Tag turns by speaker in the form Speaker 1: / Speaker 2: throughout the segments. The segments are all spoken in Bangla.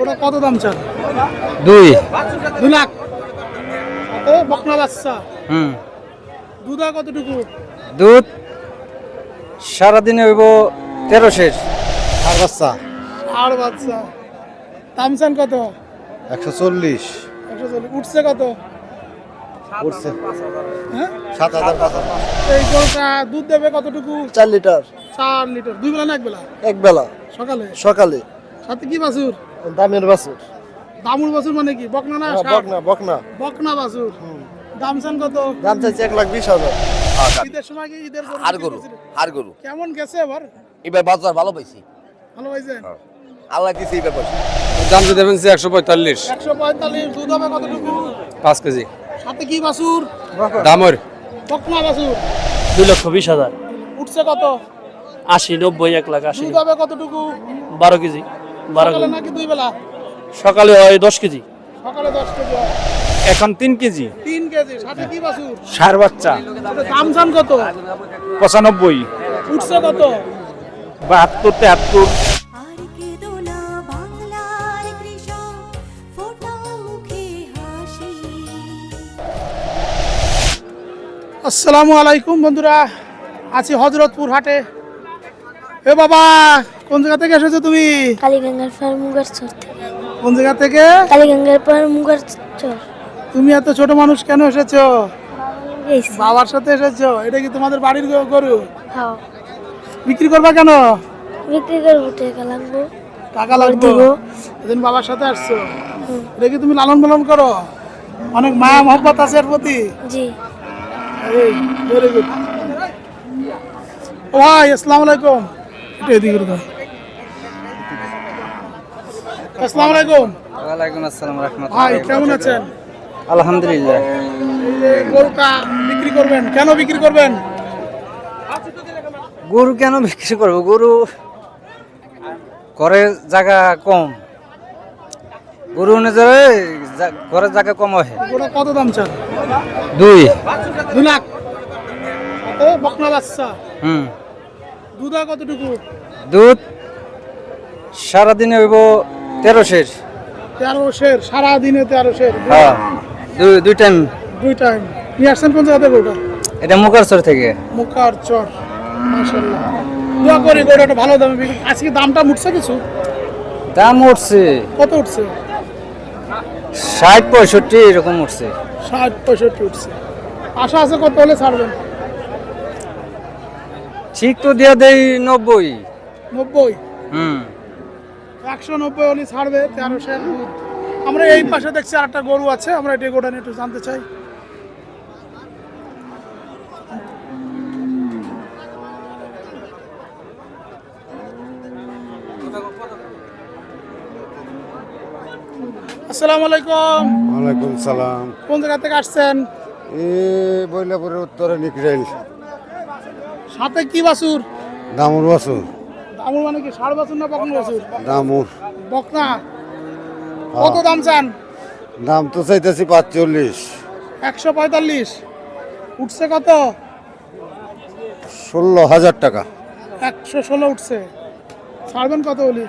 Speaker 1: ওটা কত দাম চান?
Speaker 2: দুই।
Speaker 1: দু লাখ। কত? বকনা বাচ্চা।
Speaker 2: হুম।
Speaker 1: দুধ কতটুকু?
Speaker 2: দুধ সারাদিনে হইব তেরো শেষ।
Speaker 3: আর বাচ্চা?
Speaker 1: আর বাচ্চা। দাম চান কত?
Speaker 3: একশো চল্লিশ।
Speaker 1: একশো চল্লিশ। উঠছে কত?
Speaker 3: উঠছে।
Speaker 1: হ্যাঁ?
Speaker 3: সাত হাজার পাঁচ হাজার।
Speaker 1: এই গরুটা দুধ দেবে কতটুকু?
Speaker 3: চার লিটার।
Speaker 1: চার লিটার। দুই বেলা না এক বেলা?
Speaker 3: এক বেলা।
Speaker 1: সকালে?
Speaker 3: সকালে।
Speaker 1: সাথে কি বাছুর?
Speaker 3: দামের বাছুর।
Speaker 1: দামুর বাছুর মানে কি? বকনা না
Speaker 3: বকনা বকনা।
Speaker 1: বকনা বাছুর। দাম চান কত?
Speaker 3: দাম চাইছে এক লাখ বিশ হাজার।
Speaker 1: ঈদের সময় কি ঈদের গরু
Speaker 4: আর গরু? আর গরু।
Speaker 1: কেমন গেছে এবার?
Speaker 4: এবার বাজার ভালো পাইছি।
Speaker 1: ভালো পাইছেন?
Speaker 4: আল্লাহ দিছে এবার পাইছি
Speaker 5: দাম তো দেবেন যে একশো পঁয়তাল্লিশ।
Speaker 1: একশো পঁয়তাল্লিশ দুধ হবে কতটুকু?
Speaker 5: পাঁচ কেজি।
Speaker 1: সাথে কি বাছুর?
Speaker 5: দামর।
Speaker 1: বকনা বাছুর।
Speaker 6: দুই লক্ষ বিশ হাজার।
Speaker 1: উঠছে কত?
Speaker 6: আশি নব্বই এক লাখ আশি।
Speaker 1: দুধ হবে কতটুকু?
Speaker 6: বারো কেজি। বারো
Speaker 1: সকালে
Speaker 6: কেজি।
Speaker 1: নাকি দুই বেলা?
Speaker 6: সকালে হয় দশ কেজি।
Speaker 1: সকালে দশ কেজি হয়।
Speaker 5: এখন তিন কেজি।
Speaker 1: তিন কেজি সাথে কি বাছুর?
Speaker 5: সার বাচ্চা।
Speaker 1: দাম চান কত?
Speaker 5: পঁচানব্বই।
Speaker 1: উঠছে কত?
Speaker 5: বাহাত্তর তেহাত্তর।
Speaker 1: আসসালামু আলাইকুম বন্ধুরা আছি হজরতপুর হাটে। এ বাবা কোন জায়গা থেকে এসেছ তুমি?
Speaker 7: কালীগঙ্গার পর মুগার চর থেকে।
Speaker 1: কোন জায়গা থেকে?
Speaker 7: কালীগঙ্গার পর মুগার চর।
Speaker 1: তুমি এত ছোট মানুষ কেন এসেছ? বাবার সাথে এসেছ এটা কি তোমাদের বাড়ির গরু?
Speaker 7: হ্যাঁ।
Speaker 1: বিক্রি করবা কেন?
Speaker 7: বিক্রি করব টাকা লাগবো।
Speaker 1: টাকা লাগবে। এদিন বাবার সাথে আসছো? এটা কি তুমি লালন পালন করো? অনেক মায়া মহব্বত আছে এর প্রতি?
Speaker 7: জি।
Speaker 1: ভেরি গুড ও ভাই আসসালামু আলাইকুম। এটা এদিকে দাও আসসালামু আলাইকুম।
Speaker 2: ওয়ালাইকুম আসসালাম রহমতুল্লাহ
Speaker 1: ভাই কেমন আছেন?
Speaker 2: আলহামদুলিল্লাহ।
Speaker 1: গরুটা বিক্রি করবেন কেন বিক্রি করবেন?
Speaker 2: গরু কেন বিক্রি করব? গরু ঘরে জায়গা কম। গরু অনুযায়ী ঘরের জায়গা কম হয়।
Speaker 1: গোটা কত দাম চান?
Speaker 2: দুই।
Speaker 1: দু লাখ। কত? বকনা বাচ্চা।
Speaker 2: হুম।
Speaker 1: দুধ কতটুকু?
Speaker 2: দুধ সারাদিনে হইব তেরো শেষ।
Speaker 1: তেরো শের সারা দিনে তেরো শের
Speaker 2: হ্যাঁ দুই টাইম
Speaker 1: দুই টাইম নিয়ে আসছেন কোন জায়গা থেকে ওটা
Speaker 2: এটা মুখারচর থেকে।
Speaker 1: মুখার চর মাশাল্লাহ দোয়া করি গোটাটা ভালো দামে বিক্রি আজকে দামটা উঠছে কিছু?
Speaker 2: দাম উঠছে।
Speaker 1: কত উঠছে?
Speaker 2: ষাট পঁয়ষট্টি এরকম উঠছে।
Speaker 1: ষাট পঁয়ষট্টি উঠছে। আশা আছে কত হলে ছাড়বেন?
Speaker 2: ঠিক তো দিয়ে দেই নব্বই।
Speaker 1: নব্বই?
Speaker 2: হুম।
Speaker 1: একশো নব্বই হলে ছাড়বে তেরো শের দুধ। আমরা এই পাশে দেখছি আর একটা গরু আছে আমরা এটি গোটা নিয়ে একটু জানতে চাই। আসসালামু আলাইকুম।
Speaker 3: ওয়ালাইকুম সালাম।
Speaker 1: কোন জায়গা থেকে আসছেন?
Speaker 3: এ বৈলাপুরের উত্তরে
Speaker 1: সাথে কি বাছুর?
Speaker 3: দামুর বাছুর।
Speaker 1: দামুর মানে কি? ষাড় বাছুর না বকনা বাছুর?
Speaker 3: দামুর
Speaker 1: বকনা? কত দাম চান?
Speaker 3: দাম তো চাইতেছি পাঁচচল্লিশ।
Speaker 1: একশো পঁয়তাল্লিশ। উঠছে কত?
Speaker 3: ষোলো হাজার টাকা।
Speaker 1: একশো ষোলো উঠছে। ছাড়বেন কত হলি?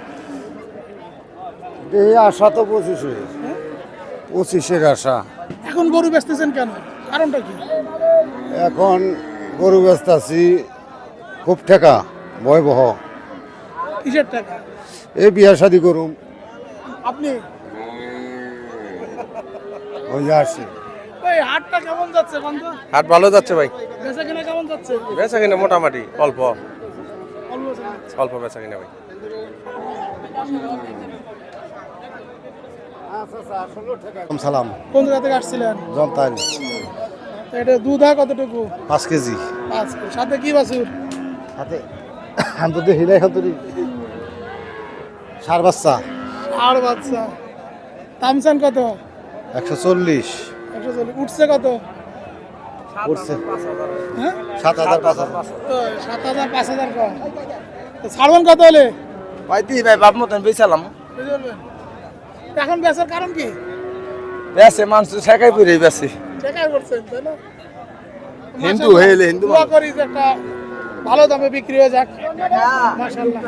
Speaker 3: এই আশা তো পঁচিশে। পঁচিশের আশা।
Speaker 1: এখন গরু বেচতেছেন কেন? কারণটা কি?
Speaker 3: এখন গরু ব্যস্ত আছি খুব ঠেকা ভয়াবহ।
Speaker 1: কিসের টাকা?
Speaker 3: এই বিয়া শাদি করুম।
Speaker 1: আপনি?
Speaker 3: ওই আসছে।
Speaker 1: ওই হাটটা কেমন যাচ্ছে বন্ধ?
Speaker 5: হাট ভালো যাচ্ছে ভাই।
Speaker 1: বেচা কিনা কেমন যাচ্ছে?
Speaker 5: বেচা কিনা মোটামুটি অল্প।
Speaker 1: অল্প বেচা।
Speaker 5: কিনা। ভাই।
Speaker 3: সালাম
Speaker 1: কোন জায়গা থেকে আসছিলেন?
Speaker 3: জনতাই।
Speaker 1: এটা দুধ হয় কতটুকু?
Speaker 3: পাঁচ কেজি।
Speaker 1: পাঁচ সাথে কি বাছুর?
Speaker 3: হাতে আমি তো দেখি নাই সার বাচ্চা।
Speaker 1: আর বাচ্চা। দাম চান কত?
Speaker 3: একশো চল্লিশ।
Speaker 1: একশো চল্লিশ। উঠছে কত?
Speaker 3: উঠছে।
Speaker 1: হ্যাঁ?
Speaker 3: সাত হাজার পাঁচ হাজার।
Speaker 1: তো সাত হাজার পাঁচ হাজার কম। ছাড়বেন কত হলে?
Speaker 4: ভাই দিই ভাই বাপ মতন বেচালাম
Speaker 1: এখন বেচার কারণ কি?
Speaker 4: বেসে মানুষ শেখাই পড়ে বেসে
Speaker 1: চেকাই করছেন তাই না?
Speaker 4: হিন্দু হইলে হিন্দু
Speaker 1: করি একটা ভালো দামে বিক্রি হয়ে যাক। মাশাআল্লাহ।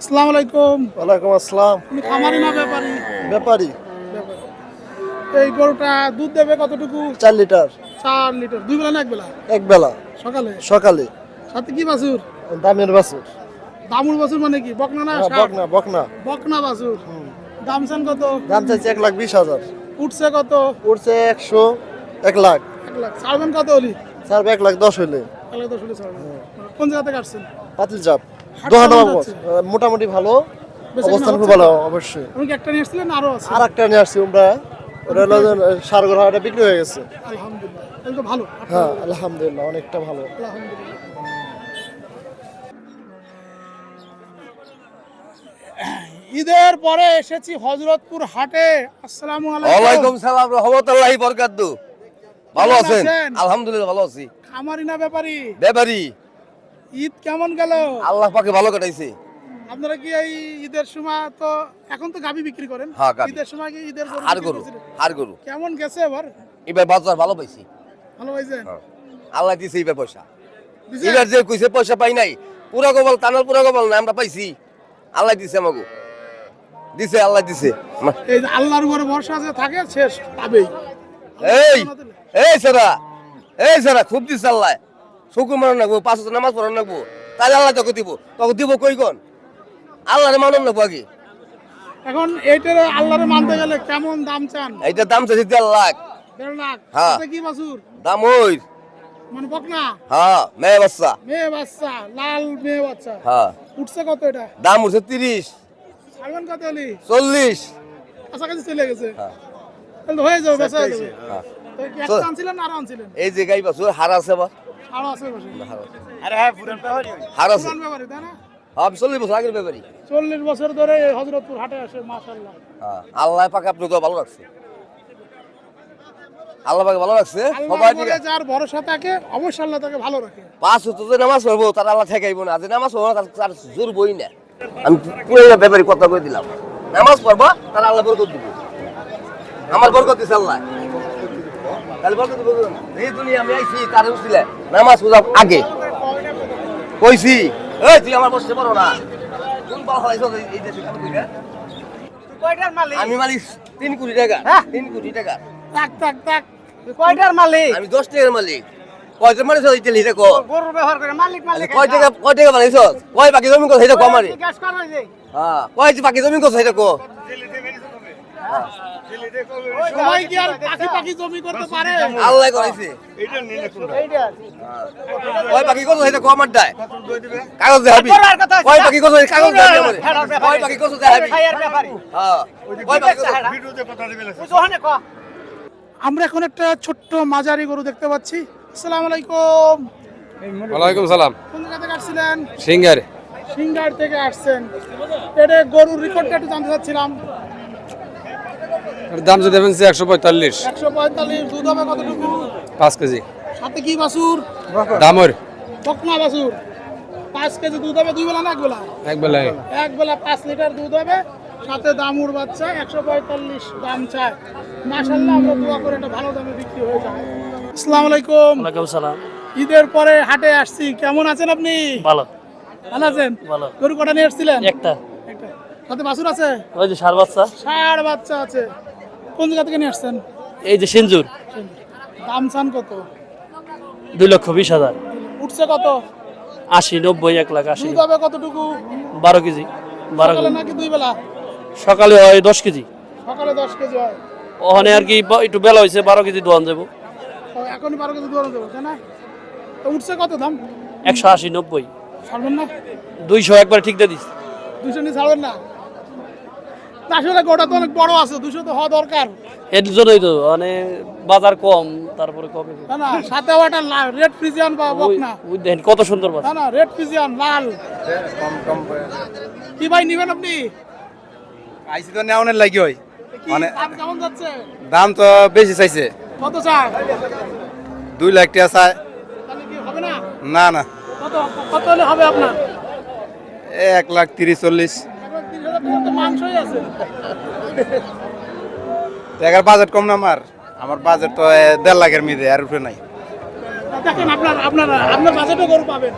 Speaker 1: আসসালামু আলাইকুম।
Speaker 3: ওয়ালাইকুম আসসালাম।
Speaker 1: তুমি খামারি না ব্যাপারী?
Speaker 3: ব্যাপারী।
Speaker 1: এই গরুটা দুধ দেবে কতটুকু?
Speaker 3: চার লিটার।
Speaker 1: চার লিটার। দুই বেলা না এক বেলা?
Speaker 3: এক বেলা।
Speaker 1: সকালে?
Speaker 3: সকালে।
Speaker 1: সাথে কি বাছুর?
Speaker 3: দামের বাছুর।
Speaker 1: দামুর বাছুর মানে কি? বকনা না
Speaker 3: বকনা বকনা।
Speaker 1: বকনা বাছুর। দাম চান কত?
Speaker 3: দাম চাইছে এক লাখ বিশ হাজার।
Speaker 1: উঠছে কত?
Speaker 3: উঠছে একশো এক লাখ।
Speaker 1: এক লাখ। ছাড়বেন কত হলি?
Speaker 3: স্যার এক লাখ দশ হইলে।
Speaker 1: এক লাখ দশ হলে ছাড়বেন। কোন জায়গা থেকে আসছেন?
Speaker 3: পাতিল চাপ। মোটামুটি ভালো। অবস্থান খুব ভালো অবশ্যই।
Speaker 1: একটা নিয়ে এসেছিলেন আরও আছে।
Speaker 3: আর একটা নিয়ে আসছি আমরা। ওটা হলো সারগর হাটে বিক্রি হয়ে গেছে।
Speaker 1: আলহামদুলিল্লাহ। ভালো।
Speaker 3: হ্যাঁ আলহামদুলিল্লাহ অনেকটা ভালো।
Speaker 1: আলহামদুলিল্লাহ। ঈদের পরে এসেছি হজরতপুর হাটে। আসসালামু আলাইকুম।
Speaker 4: সালাম রহমতুল্লাহি বরকাতু ভালো আছেন?
Speaker 1: আছেন?
Speaker 4: আলহামদুলিল্লাহ ভালো আছি।
Speaker 1: খামারি না ব্যাপারী?
Speaker 4: ব্যাপারি।
Speaker 1: ঈদ কেমন গেল?
Speaker 4: আল্লাহ পাকে ভালো কাটাইছে।
Speaker 1: আপনারা কি এই ঈদের সময় তো এখন তো গাবি বিক্রি করেন।
Speaker 4: হ্যাঁ,
Speaker 1: ঈদের সময় কি ঈদের
Speaker 4: হার গরু? হার গরু।
Speaker 1: কেমন গেছে এবার?
Speaker 4: এবার বাজার ভালো পাইছি।
Speaker 1: ভালো পাইছেন
Speaker 4: আল্লাহ দিছে এবার পয়সা। এবার যে কইছে পয়সা পাই নাই পুরা গোবল টানার পুরা গোবল না আমরা পাইছি। আল্লাহ দিছে আমাকে দিছে আল্লাহ দিছে।
Speaker 1: এই যে আল্লাহর উপরে ভরসা আছে থাকে শেষ পাবেই।
Speaker 4: এই এই সেরা এই সেরা খুব দিছে আল্লাহ। শুকুর মারণ লাগবো পাঁচ হাজার নামাজ পড়ান লাগবো তাহলে আল্লাহ তোকে দিব। তোকে দিব কই কন? আল্লাহরে মানন লাগবো আগে
Speaker 1: এখন এইটার আল্লাহরে মানতে গেলে কেমন দাম চান?
Speaker 4: এইটার দাম চাইছে দেড় লাখ।
Speaker 1: দেড় লাখ।
Speaker 4: হ্যাঁ।
Speaker 1: কি
Speaker 4: দাম ওই
Speaker 1: মানে বকনা
Speaker 4: হ্যাঁ মেয়ে বাচ্চা।
Speaker 1: মেয়ে বাচ্চা লাল মেয়ে বাচ্চা।
Speaker 4: হ্যাঁ
Speaker 1: উঠছে কত এটা?
Speaker 4: দাম উঠছে তিরিশ
Speaker 1: ছাড়বেন কত হলি?
Speaker 4: চল্লিশ।
Speaker 1: কাছাকাছি চলে গেছে।
Speaker 4: হ্যাঁ।
Speaker 1: তাহলে হয়ে যাবে বেচা হয়ে যাবে
Speaker 4: এই যে গাই বাছুর হার আছে বা। হার আছে হ্যাঁ চল্লিশ বছর আগের ব্যাপারই।
Speaker 1: চল্লিশ বছর ধরে হজরতপুর হাটে আসে মাশাল্লাহ
Speaker 4: হ্যাঁ আল্লাহ পাকে আপনি তো ভালো রাখছে। আল্লাহ পাকে ভালো রাখছে সবাই
Speaker 1: আল্লাহ
Speaker 4: ঠিক
Speaker 1: করে
Speaker 4: আছে
Speaker 1: যার ভরসা থাকে অবশ্যই আল্লাহ তাকে ভালো রাখে।
Speaker 4: পাঁচ হতো যে নামাজ পড়ব তার আল্লাহ ঠেকাইব না। যে নামাজ পড়ব তার তার জোর বই না। আমি পুরো ব্যাপারে কথা কই দিলাম। নামাজ পড়বা তার আল্লাহ বরকত দিব। আমার বরকত দিছে আল্লাহ। নামাজ আগে। কইছি এই তুই আমার বসতে পারো না। কোন পাল হলাইছ এই দেশে আমি মালিক তিন কোটি টাকা তিন কোটি টাকা।
Speaker 1: তাক তাক তাক
Speaker 2: কয়টার মালিক?
Speaker 4: আমি দশ টাকার মালিক। কয়টা কো?
Speaker 2: ব্যবহার করে মালিক
Speaker 4: আরে কয় টাকা কয় টাকা বানাইছ কয় বাকি জমি কো সেটা কম আরে
Speaker 2: গ্যাস করা যায়
Speaker 4: হ্যাঁ কয় বাকি জমি কো সেটা কো?
Speaker 1: সবাই কি আর পাখি পাখি জমি করতে পারে?
Speaker 4: আল্লাহ করাইছে কয় বাকি কো সেটা কম আর দেয়। কাগজ বাকি কো কাগজ দেখাবি দেখাবি
Speaker 2: খাইয়ার ব্যাপারী।
Speaker 4: হ্যাঁ। কয় বাকি কো
Speaker 2: ওখানে ক।
Speaker 1: আমরা এখন একটা ছোট্ট মাঝারি গরু দেখতে পাচ্ছি। আসসালামু আলাইকুম।
Speaker 5: ওয়ালাইকুম সালাম।
Speaker 1: কোন জায়গা থেকে আসছিলেন?
Speaker 5: সিঙ্গার।
Speaker 1: সিঙ্গার থেকে আসছেন। এটা গরুর রেকর্ডটা একটু জানতে চাচ্ছিলাম।
Speaker 5: দাম যদি দেবেন একশো পঁয়তাল্লিশ।
Speaker 1: একশো পঁয়তাল্লিশ দুধ হবে কতটুকু?
Speaker 5: পাঁচ কেজি।
Speaker 1: সাথে কি বাছুর?
Speaker 5: দামর।
Speaker 1: বকনা বাছুর। পাঁচ কেজি দুধ হবে দুই বেলা না এক বেলা?
Speaker 5: এক বেলায়।
Speaker 1: এক বেলা পাঁচ লিটার দুধ হবে। সাথে দামুর বাচ্চা একশো পঁয়তাল্লিশ দাম চায়। মাসাল্লাহ আমরা দোয়া করে একটা ভালো দামে বিক্রি হয়ে যায়। আসসালামু আলাইকুম।
Speaker 6: ওয়ালাইকুম সালাম।
Speaker 1: ঈদের পরে হাটে আসছি। কেমন আছেন আপনি?
Speaker 6: ভালো।
Speaker 1: ভালো আছেন?
Speaker 6: ভালো।
Speaker 1: গরু কটা নিয়ে এসেছিলেন
Speaker 6: একটা।
Speaker 1: একটা। সাথে বাছুর আছে?
Speaker 6: ওই যে সার বাচ্চা।
Speaker 1: ষাড় বাচ্চা আছে। কোন জায়গা থেকে নিয়ে আসছেন?
Speaker 6: এই যে সিঞ্জুর
Speaker 1: দাম চান কত?
Speaker 6: দুই লক্ষ বিশ হাজার।
Speaker 1: উঠছে কত?
Speaker 6: আশি নব্বই এক লাখ আশি।
Speaker 1: দুধ হবে কতটুকু?
Speaker 6: বারো কেজি। বারো
Speaker 1: সকালে
Speaker 6: কেজি।
Speaker 1: নাকি দুই বেলা?
Speaker 6: সকালে হয় দশ কেজি।
Speaker 1: সকালে দশ কেজি হয়।
Speaker 6: ওখানে আর কি একটু বেলা হয়েছে বারো কেজি দোয়ান যাব
Speaker 1: তো এখনই বারো কেজি দৌড়ানো দেবো তাই না? তো উঠছে কত দাম?
Speaker 6: একশো আশি নব্বই।
Speaker 1: ছাড়বেন না?
Speaker 6: দুইশো একবার ঠিক দিয়ে দিস।
Speaker 1: দুশো নিয়ে ছাড়বেন না, আসলে গোটা তো অনেক বড় আছে দুশো তো হওয়া দরকার।
Speaker 6: এর জন্যই তো মানে বাজার কম তারপরে কমে
Speaker 1: তাই না সাথে ওটা রেড ফ্রিজিয়ান বা বক না
Speaker 6: ওই দেখেন কত সুন্দর বাজার।
Speaker 1: তাই না রেড ফ্রিজিয়ান লাল। কি ভাই নিবেন আপনি?
Speaker 5: আইসি তো নেওয়ানের লাগি হয় মানে-
Speaker 1: দাম কেমন যাচ্ছে?
Speaker 5: দাম তো বেশি চাইছে।
Speaker 1: কত চায়?
Speaker 5: দুই লাখ টাকা চাই
Speaker 1: তাহলে কি হবে না?
Speaker 5: না না।
Speaker 1: কত কত হলে হবে আপনার?
Speaker 5: এক লাখ তিরিশ চল্লিশ।
Speaker 1: টাকার
Speaker 5: বাজেট কম না আমার? আমার বাজেট তো দেড় লাখের মিদে আর উপরে নাই।
Speaker 1: দেখেন আপনার আপনার আপনার বাজেটও গরু পাবেন।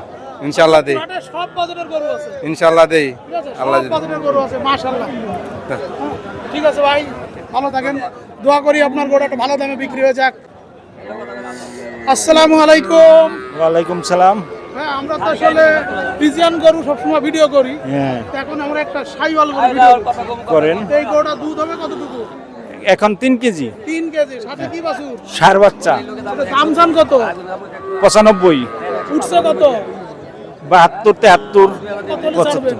Speaker 5: ইনশাল্লাহ দেই।
Speaker 1: সব বাজারের গরু আছে।
Speaker 5: ইনশাল্লাহ দেই।
Speaker 1: ঠিক আছে
Speaker 5: আল্লাহ
Speaker 1: সব গরু আছে মাশাল্লাহ হ্যাঁ, ঠিক আছে ভাই ভালো থাকেন। দোয়া করি আপনার গরু একটা ভালো দামে বিক্রি হয়ে যাক। আসসালামু আলাইকুম।
Speaker 8: ওয়ালাইকুম সালাম।
Speaker 1: আমরা তো আসলে পিজিয়ান গরু সবসময় ভিডিও করি।
Speaker 8: হ্যাঁ।
Speaker 1: এখন আমরা একটা সাইওয়াল গরু ভিডিও
Speaker 8: করেন।
Speaker 1: এই গরুটা দুধ হবে কতটুকু?
Speaker 8: এখন তিন কেজি।
Speaker 1: তিন কেজি। সাথে কি বাছুর?
Speaker 8: সার বাচ্চা।
Speaker 1: ওটা দাম কত?
Speaker 8: পঁচানব্বই।
Speaker 1: উঠছে কত?
Speaker 8: বাহাত্তর তেহাত্তর পঁচাত্তর।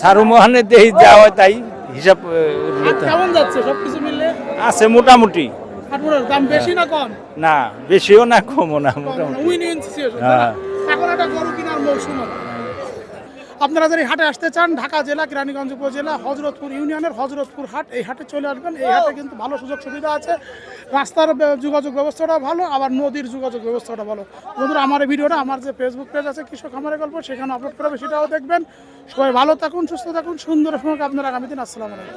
Speaker 8: সারু মোহনে দেহি যা হয় তাই হিসাব
Speaker 1: কেমন যাচ্ছে? সবকিছু মিললে
Speaker 8: আছে মোটামুটি।
Speaker 1: দাম বেশি না কম?
Speaker 8: না বেশিও না কমও না মোটামুটি।
Speaker 1: এখন একটা গরু কেনার মৌসুম আপনারা যদি হাটে আসতে চান, ঢাকা জেলা, কিরানীগঞ্জ উপজেলা, হজরতপুর ইউনিয়নের হজরতপুর হাট, এই হাটে চলে আসবেন। এই হাটে কিন্তু ভালো সুযোগ সুবিধা আছে। রাস্তার যোগাযোগ ব্যবস্থাটা ভালো, আবার নদীর যোগাযোগ ব্যবস্থাটা ভালো। বন্ধুরা, আমার এই ভিডিওটা, আমার যে ফেসবুক পেজ আছে, কৃষক খামারের গল্প, সেখানে আপলোড করা হবে সেটাও দেখবেন। সবাই ভালো থাকুন, সুস্থ থাকুন, সুন্দর সময় আপনার আগামী দিন আসসালামু আলাইকুম।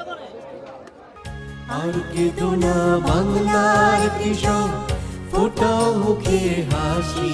Speaker 9: আর কৃষক মুখে হাসি।